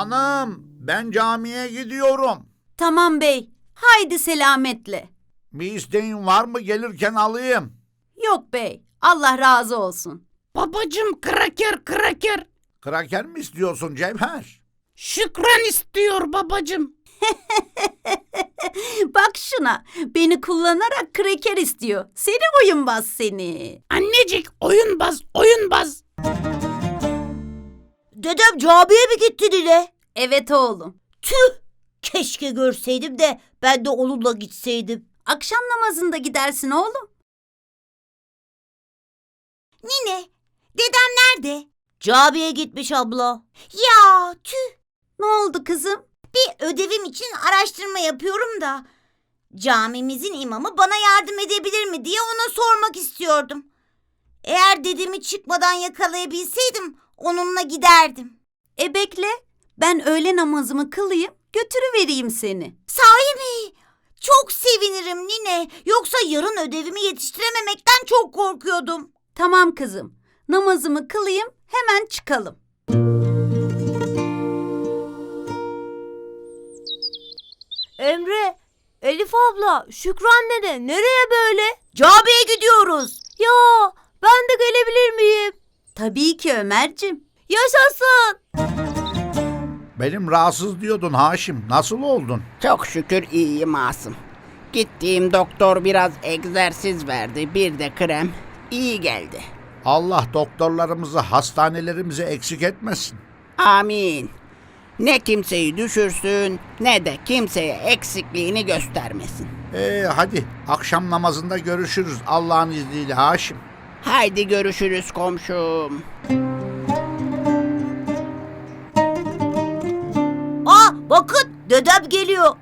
Hanım, ben camiye gidiyorum. Tamam bey. Haydi selametle. Bir isteğin var mı gelirken alayım? Yok bey. Allah razı olsun. Babacım kraker kraker. Kraker mi istiyorsun Cevher? Şükran istiyor babacım. Bak şuna. Beni kullanarak kreker istiyor. Seni oyunbaz seni. Annecik oyunbaz oyunbaz. Dedem camiye mi gitti Nine? Evet oğlum. Tüh! Keşke görseydim de ben de onunla gitseydim. Akşam namazında gidersin oğlum. Nine, dedem nerede? Camiye gitmiş abla. Ya tüh! Ne oldu kızım? Bir ödevim için araştırma yapıyorum da. Camimizin imamı bana yardım edebilir mi diye ona sormak istiyordum. Eğer dedemi çıkmadan yakalayabilseydim onunla giderdim. E bekle. Ben öğle namazımı kılayım. Götürüvereyim seni. Sahi mi? Çok sevinirim Nine. Yoksa yarın ödevimi yetiştirememekten çok korkuyordum. Tamam kızım. Namazımı kılayım. Hemen çıkalım. Emre, Elif abla, Şükran nene nereye böyle? Camiye gidiyoruz. Ya ben de gelebilir miyim? Tabii ki Ömer'cim. Yaşasın. Benim rahatsız diyordun Haşim. Nasıl oldun? Çok şükür iyiyim Asım. Gittiğim doktor biraz egzersiz verdi bir de krem. İyi geldi. Allah doktorlarımızı, hastanelerimizi eksik etmesin. Amin. Ne kimseyi düşürsün ne de kimseye eksikliğini göstermesin. Ee, hadi akşam namazında görüşürüz Allah'ın izniyle Haşim. Haydi görüşürüz komşum. Aa bakın dedem geliyor.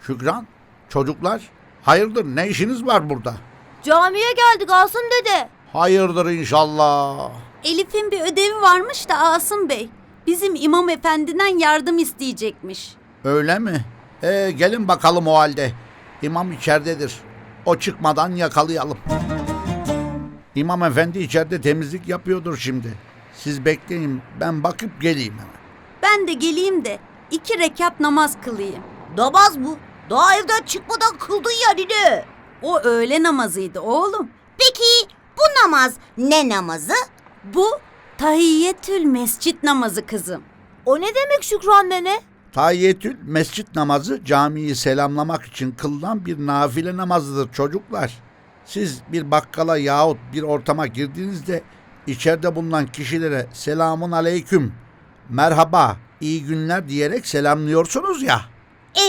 Şükran, çocuklar, hayırdır ne işiniz var burada? Camiye geldik Asım dede. Hayırdır inşallah. Elif'in bir ödevi varmış da Asım Bey. Bizim imam efendiden yardım isteyecekmiş. Öyle mi? Ee, gelin bakalım o halde. İmam içeridedir. O çıkmadan yakalayalım. İmam efendi içeride temizlik yapıyordur şimdi. Siz bekleyin ben bakıp geleyim hemen. Ben de geleyim de iki rekat namaz kılayım. Namaz mı? Daha evden çıkmadan kıldın ya nine. O öğle namazıydı oğlum. Peki bu namaz ne namazı? Bu tahiyyetül mescit namazı kızım. O ne demek Şükran nene? Tahiyyetül mescit namazı camiyi selamlamak için kılınan bir nafile namazıdır çocuklar. Siz bir bakkala yahut bir ortama girdiğinizde içeride bulunan kişilere selamun aleyküm, merhaba, iyi günler diyerek selamlıyorsunuz ya.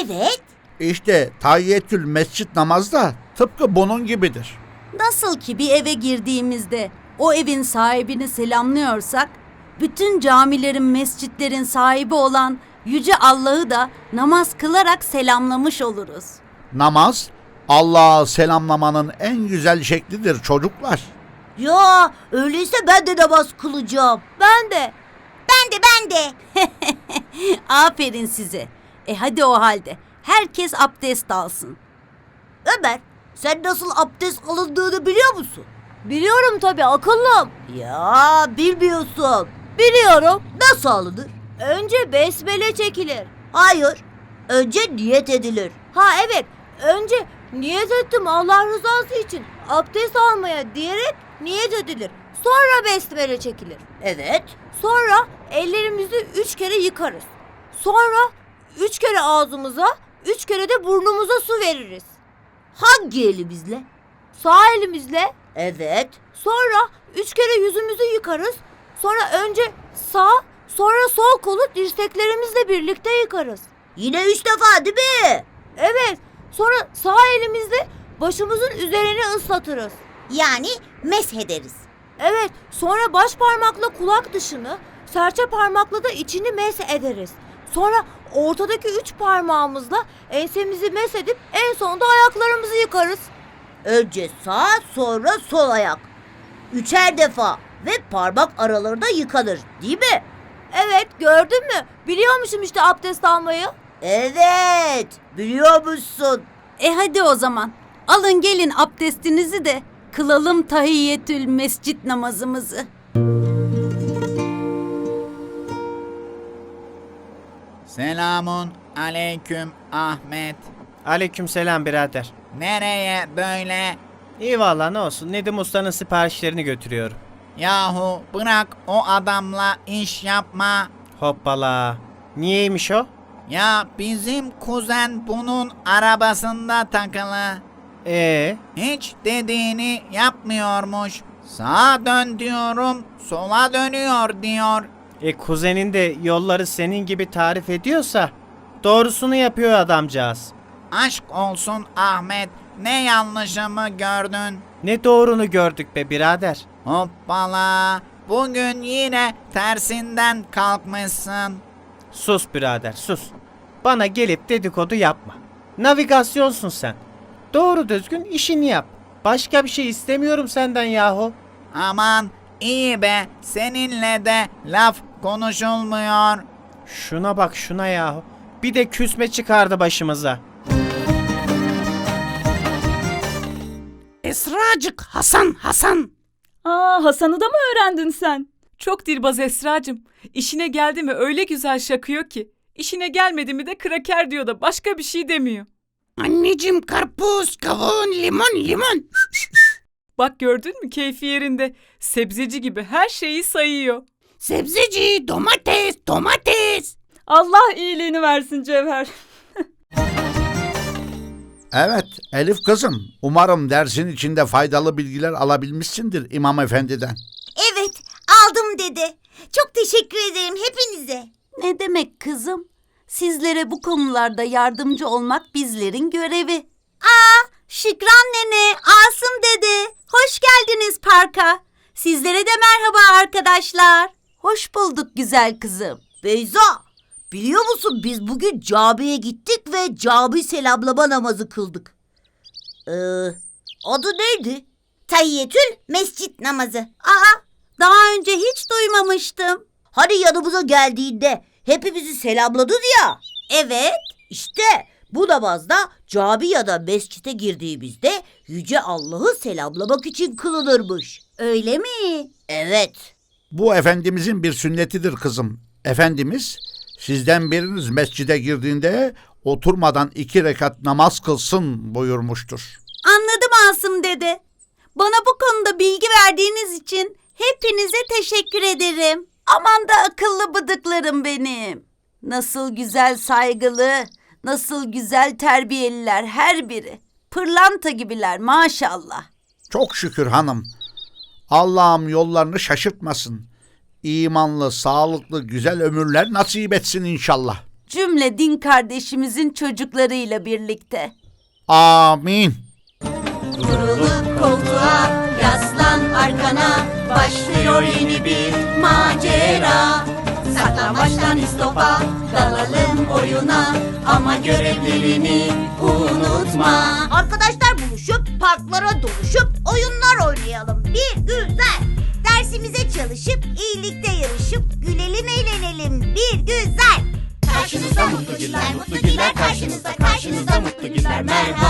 Evet. İşte tahiyyetül mescit namazı da tıpkı bunun gibidir. Nasıl ki bir eve girdiğimizde o evin sahibini selamlıyorsak, bütün camilerin, mescitlerin sahibi olan Yüce Allah'ı da namaz kılarak selamlamış oluruz. Namaz Allah'a selamlamanın en güzel şeklidir çocuklar. Ya öyleyse ben de namaz kılacağım. Ben de. Ben de ben de. Aferin size. E hadi o halde. Herkes abdest alsın. Ömer sen nasıl abdest alındığını biliyor musun? Biliyorum tabii akıllım. Ya bilmiyorsun. Biliyorum. Nasıl alınır? Önce besmele çekilir. Hayır. Önce niyet edilir. Ha evet. Önce niyet ettim Allah rızası için abdest almaya diyerek niyet edilir. Sonra besmele çekilir. Evet. Sonra ellerimizi üç kere yıkarız. Sonra üç kere ağzımıza, üç kere de burnumuza su veririz. Hangi elimizle? Sağ elimizle. Evet. Sonra üç kere yüzümüzü yıkarız. Sonra önce sağ, sonra sol kolu dirseklerimizle birlikte yıkarız. Yine üç defa değil mi? Evet. Sonra sağ elimizle başımızın üzerini ıslatırız. Yani meshederiz. Evet. Sonra baş parmakla kulak dışını, serçe parmakla da içini mesh ederiz. Sonra ortadaki üç parmağımızla ensemizi mesedip en sonunda ayaklarımızı yıkarız. Önce sağ sonra sol ayak. Üçer defa ve parmak aralarında yıkanır değil mi? Evet gördün mü? Biliyormuşum işte abdest almayı. Evet biliyormuşsun. E hadi o zaman. Alın gelin abdestinizi de kılalım tahiyyetül mescit namazımızı. Selamun aleyküm Ahmet. Aleykümselam birader. Nereye böyle? İyi valla ne olsun Nedim Usta'nın siparişlerini götürüyorum. Yahu bırak o adamla iş yapma. Hoppala. Niyeymiş o? Ya bizim kuzen bunun arabasında takılı. Ee, Hiç dediğini yapmıyormuş. Sağa dön diyorum, sola dönüyor diyor. e kuzenin de yolları senin gibi tarif ediyorsa doğrusunu yapıyor adamcağız. Aşk olsun Ahmet, ne yanlışımı gördün? Ne doğrunu gördük be birader. Hoppala, bugün yine tersinden kalkmışsın. Sus birader sus. Bana gelip dedikodu yapma. Navigasyonsun sen. Doğru düzgün işini yap. Başka bir şey istemiyorum senden yahu. Aman iyi be, seninle de laf konuşulmuyor. Şuna bak şuna yahu. Bir de küsme çıkardı başımıza. Esracık, Hasan, Hasan. Aa Hasan'ı da mı öğrendin sen? Çok dilbaz Esra'cığım. İşine geldi mi öyle güzel şakıyor ki. İşine gelmedi mi de kraker diyor da başka bir şey demiyor. Anneciğim karpuz, kavun, limon, limon. Bak gördün mü keyfi yerinde. Sebzeci gibi her şeyi sayıyor. Sebzeci, domates, domates. Allah iyiliğini versin Cevher. Evet Elif kızım umarım dersin içinde faydalı bilgiler alabilmişsindir İmam Efendi'den. Dede. Çok teşekkür ederim hepinize. Ne demek kızım? Sizlere bu konularda yardımcı olmak bizlerin görevi. Aa, Şükran nene, Asım dede. Hoş geldiniz parka. Sizlere de merhaba arkadaşlar. Hoş bulduk güzel kızım. Beyza biliyor musun biz bugün camiye gittik ve cami selamlama namazı kıldık. Ee, adı neydi? Tahiyyetül mescit namazı. Aa, daha önce hiç duymamıştım. Hani yanımıza geldiğinde hepimizi selamladın ya. Evet. İşte bu namazda cami ya da mescite girdiğimizde Yüce Allah'ı selamlamak için kılınırmış. Öyle mi? Evet. Bu Efendimizin bir sünnetidir kızım. Efendimiz sizden biriniz mescide girdiğinde oturmadan iki rekat namaz kılsın buyurmuştur. Anladım Asım dede. Bana bu konuda bilgi verdiğiniz için hepinize teşekkür ederim. Aman da akıllı bıdıklarım benim. Nasıl güzel saygılı, nasıl güzel terbiyeliler her biri. Pırlanta gibiler maşallah. Çok şükür hanım. Allah'ım yollarını şaşırtmasın. İmanlı, sağlıklı, güzel ömürler nasip etsin inşallah. Cümle din kardeşimizin çocuklarıyla birlikte. Amin. Kurulup koltuğa başlıyor yeni bir macera. Saklambaçtan istopa dalalım oyuna ama görevlerini unutma. Arkadaşlar buluşup parklara doluşup oyunlar oynayalım. Bir güzel. Dersimize çalışıp iyilikte yarışıp gülelim eğlenelim. Bir güzel. Karşınızda mutlu güller, mutlu güller karşınızda, karşınızda mutlu güller merhaba.